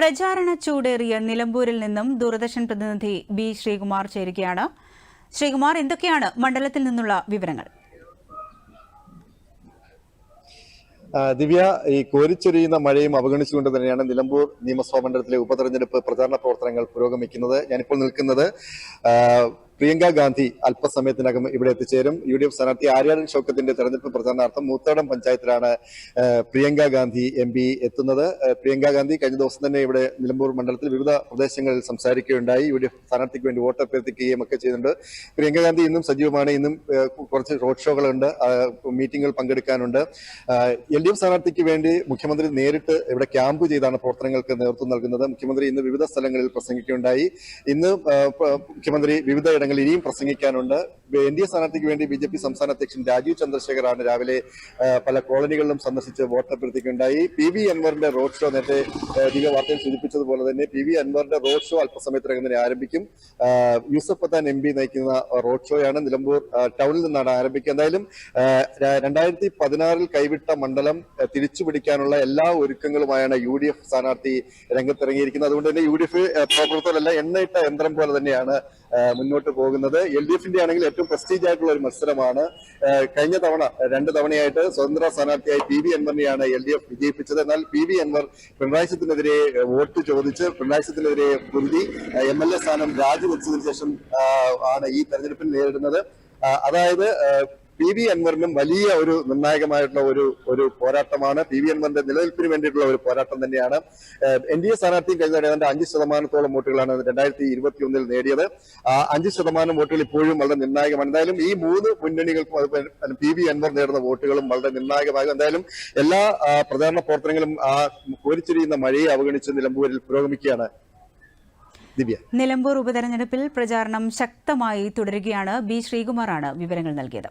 പ്രചാരണ ചൂടേറിയ നിലമ്പൂരിൽ നിന്നും ദൂരദർശൻ പ്രതിനിധി ബി ശ്രീകുമാർ ചേരുകയാണ്. ശ്രീകുമാർ എന്തൊക്കെയാണ് മണ്ഡലത്തിൽ നിന്നുള്ള വിവരങ്ങൾ? ദിവ്യ ഈ കോരിച്ചൊരിയുന്ന മഴയും അവഗണിച്ചുകൊണ്ട് തന്നെയാണ് നിലമ്പൂർ നിയമസഭാ മണ്ഡലത്തിലെ ഉപതെരഞ്ഞെടുപ്പ് പ്രചാരണ പ്രവർത്തനങ്ങൾ പുരോഗമിക്കുന്നത്. ഞാനിപ്പോൾ നിൽക്കുന്നത് പ്രിയങ്ക ഗാന്ധി അല്പസമയത്തിനകം ഇവിടെ എത്തിച്ചേരും. യു ഡി എഫ് സ്ഥാനാർത്ഥി ആര്യാടൻ ഷൗക്കത്തിന്റെ തെരഞ്ഞെടുപ്പ് പ്രചാരണാർത്ഥം മൂത്തോടം പഞ്ചായത്തിലാണ് പ്രിയങ്ക ഗാന്ധി എം പി എത്തുന്നത്. പ്രിയങ്ക ഗാന്ധി കഴിഞ്ഞ ദിവസം തന്നെ ഇവിടെ നിലമ്പൂർ മണ്ഡലത്തിൽ വിവിധ പ്രദേശങ്ങളിൽ സംസാരിക്കുകയുണ്ടായി. യു ഡി എഫ് സ്ഥാനാർത്ഥിക്ക് വേണ്ടി വോട്ട് അഭ്യർത്ഥിക്കുകയും ഒക്കെ ചെയ്യുന്നുണ്ട്. പ്രിയങ്ക ഗാന്ധി ഇന്നും സജീവമാണ്. ഇന്നും കുറച്ച് റോഡ് ഷോകളുണ്ട്. മീറ്റിംഗുകൾ പങ്കെടുക്കാനുണ്ട്. എൽ ഡി എഫ് സ്ഥാനാർത്ഥിക്ക് വേണ്ടി മുഖ്യമന്ത്രി നേരിട്ട് ഇവിടെ ക്യാമ്പ് ചെയ്താണ് പ്രവർത്തനങ്ങൾക്ക് നേതൃത്വം നൽകുന്നത്. മുഖ്യമന്ത്രി ഇന്ന് വിവിധ സ്ഥലങ്ങളിൽ പ്രസംഗിക്കുകയുണ്ടായി. ഇന്ന് മുഖ്യമന്ത്രി വിവിധ ഇടങ്ങളിൽ ഇനിയും പ്രസംഗിക്കാനുണ്ട്. എൻ ഡി എ സ്ഥാനാർത്ഥിക്ക് വേണ്ടി ബി ജെ പി സംസ്ഥാന അധ്യക്ഷൻ രാജീവ് ചന്ദ്രശേഖറാണ് രാവിലെ പല കോളനികളിലും സന്ദർശിച്ച് വോട്ട് അഭ്യർത്ഥിക്കുകയുണ്ടായി. പി വി അൻവറിന്റെ റോഡ് ഷോ നേരത്തെ അധിക വാർത്തയിൽ സൂചിപ്പിച്ചതുപോലെ തന്നെ പി വി അൻവറിന്റെ റോഡ് ഷോ അല്പസമയത്തിനകം തന്നെ ആരംഭിക്കും. യൂസഫ് പത്താൻ എം പി നയിക്കുന്ന റോഡ് ഷോയാണ് നിലമ്പൂർ ടൗണിൽ നിന്നാണ് ആരംഭിക്കുക. എന്തായാലും രണ്ടായിരത്തി പതിനാറിൽ കൈവിട്ട മണ്ഡലം തിരിച്ചുപിടിക്കാനുള്ള തിരിച്ചു പിടിക്കാനുള്ള എല്ലാ ഒരുക്കങ്ങളുമായാണ് യു ഡി എഫ് സ്ഥാനാർത്ഥി രംഗത്തിറങ്ങിയിരിക്കുന്നത്. അതുകൊണ്ട് തന്നെ യു ഡി എഫ് പ്രവർത്തകരല്ല എണ്ണയിട്ട യന്ത്രം പോലെ തന്നെയാണ് മുന്നോട്ട് പോകുന്നത്. എൽ ഡി എഫിന്റെ ആണെങ്കിൽ ഏറ്റവും പ്രസ്റ്റീജ് ആയിട്ടുള്ള ഒരു മത്സരമാണ്. കഴിഞ്ഞ തവണ രണ്ട് തവണയായിട്ട് സ്വതന്ത്ര സ്ഥാനാർത്ഥിയായി പി വി അൻവറിനെയാണ് എൽ ഡി എഫ് വിജയിപ്പിച്ചത്. എന്നാൽ പി വി അൻവർ പിണറായിസത്തിനെതിരെ വോട്ട് ചോദിച്ച് പിണറായി സത്തിനെതിരെ പൊരുതി എം എൽ എ സ്ഥാനം രാജിവെച്ചതിന് ശേഷം ആണ് ഈ തെരഞ്ഞെടുപ്പിൽ നേരിടുന്നത്. അതായത് പി വി അൻവറിനും വലിയ ഒരു നിർണായകമായിട്ടുള്ള ഒരു ഒരു പോരാട്ടമാണ്. പി വി അൻവറിന്റെ നിലനിൽപ്പിന് വേണ്ടിയിട്ടുള്ള ഒരു പോരാട്ടം തന്നെയാണ്. എൻ ഡി എ സ്ഥാനാർത്ഥിയും കഴിഞ്ഞ ഏതാണ്ട് അഞ്ച് ശതമാനത്തോളം വോട്ടുകളാണ് രണ്ടായിരത്തി ഇരുപത്തി ഒന്നിൽ നേടിയത് അഞ്ച് ശതമാനം വോട്ടുകൾ ഇപ്പോഴും വളരെ നിർണായകമാണ്. എന്തായാലും ഈ മൂന്ന് മുന്നണികൾക്കും അതുപോലെ പി വി അൻവർ നേടുന്ന വോട്ടുകളും വളരെ നിർണായകമാകും. എന്തായാലും എല്ലാ പ്രചാരണ പ്രവർത്തനങ്ങളും ആ കോരിച്ചൊരിയുന്ന മഴയെ അവഗണിച്ച് നിലമ്പൂരിൽ പുരോഗമിക്കുകയാണ് ദിവ്യ. നിലമ്പൂർ ഉപതെരഞ്ഞെടുപ്പിൽ പ്രചാരണം ശക്തമായി തുടരുകയാണ് ബി ശ്രീകുമാറാണ് വിവരങ്ങൾ നൽകിയത്.